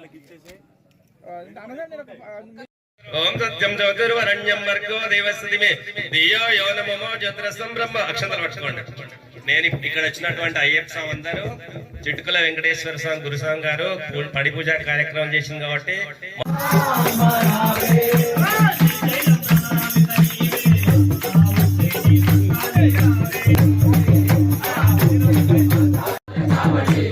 వాళ్ళకి ఇచ్చేసి. ఓం సత్యం వర్గో బ్రహ్మ నేను ఇక్కడ వచ్చినటువంటి అయ్యప్ప స్వామి అందరు చిట్టుకుల వెంకటేశ్వర స్వామి గురుస్వామి గారు పడి పూజ కార్యక్రమం చేసింది కాబట్టి కాబట్టి.